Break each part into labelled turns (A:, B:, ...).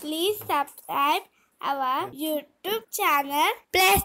A: Please subscribe our YouTube channel. Plus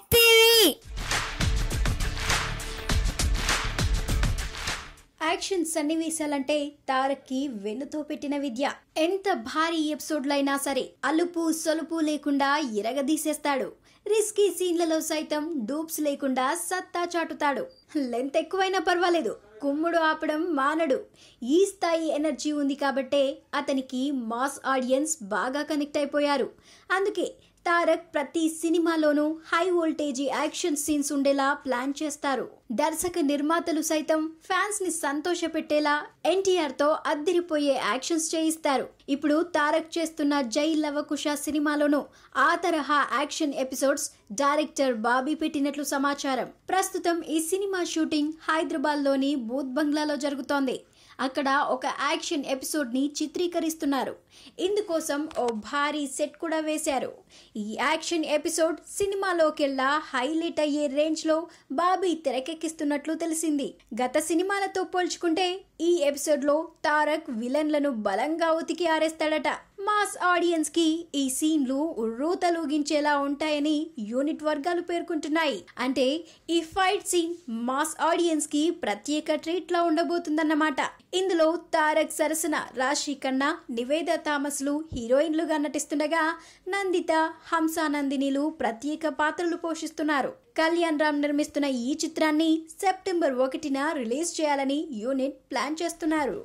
B: action సన్నివేశాలంటే తారక్కి వెన్నుతో పెట్టిన విద్య. ఎంత భారీ ఎపిసోడ్లైనా సరే అలుపు సొలుపు లేకుండా ఇరగదీసేస్తాడు. రిస్కీ సీన్లలో సైతం డూప్స్ లేకుండా సత్తా చాటుతాడు. లెంత్ ఎక్కువైనా పర్వాలేదు. కుమ్ముడు ఆపడం మానడు. ఈ స్థాయి ఎనర్జీ ఉంది కాబట్టే అతనికి మాస్ ఆడియన్స్ బాగా కనెక్ట్ అయిపోయారు. అందుకే తారక్ ప్రతి సినిమాలోనూ హై వోల్టేజీ యాక్షన్ సీన్స్ ఉండేలా ప్లాన్ చేస్తారు. దర్శక నిర్మాతలు సైతం ఫ్యాన్స్ని సంతోషపెట్టేలా ఎన్టీఆర్తో అద్దిరిపోయే యాక్షన్స్ చేయిస్తారు. ఇప్పుడు తారక్ చేస్తున్న జై లవకుశ సినిమాలోనూ ఆ తరహా యాక్షన్ ఎపిసోడ్స్ డైరెక్టర్ బాబీ పెట్టినట్లు సమాచారం. ప్రస్తుతం ఈ సినిమా షూటింగ్ హైదరాబాద్లోని బూత్ బంగ్లాలో జరుగుతోంది. అక్కడ ఒక యాక్షన్ ఎపిసోడ్ని చిత్రీకరిస్తున్నారు. ఇందుకోసం ఓ భారీ సెట్ కూడా వేశారు. ఈ యాక్షన్ ఎపిసోడ్ సినిమాలోకెల్లా హైలైట్ అయ్యే రేంజ్లో బాబీ తెరకెక్కిస్తున్నట్లు తెలిసింది. గత సినిమాలతో పోల్చుకుంటే ఈ ఎపిసోడ్లో తారక్ విలన్లను బలంగా ఉతికి ఆరేస్తాడట. మాస్ ఆడియన్స్కి ఈ సీన్లు ఉర్రూతలూగించేలా ఉంటాయని యూనిట్ వర్గాలు పేర్కొంటున్నాయి. అంటే ఈ ఫైట్ సీన్ మాస్ ఆడియన్స్కి ప్రత్యేక ట్రీట్ లా ఉండబోతుందన్నమాట. ఇందులో తారక్ సరసన రాశి ఖన్నా నివేద థామస్లు హీరోయిన్లుగా నటిస్తుండగా నందిత హంసానందినిలు ప్రత్యేక పాత్రలు పోషిస్తున్నారు. కళ్యాణ్ రామ్ నిర్మిస్తున్న ఈ చిత్రాన్ని సెప్టెంబర్ ఒకటిన రిలీజ్ చేయాలని యూనిట్ ప్లాన్ చేస్తున్నారు.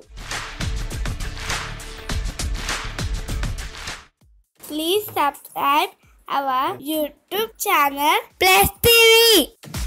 A: Please subscribe our YouTube channel Plus TV.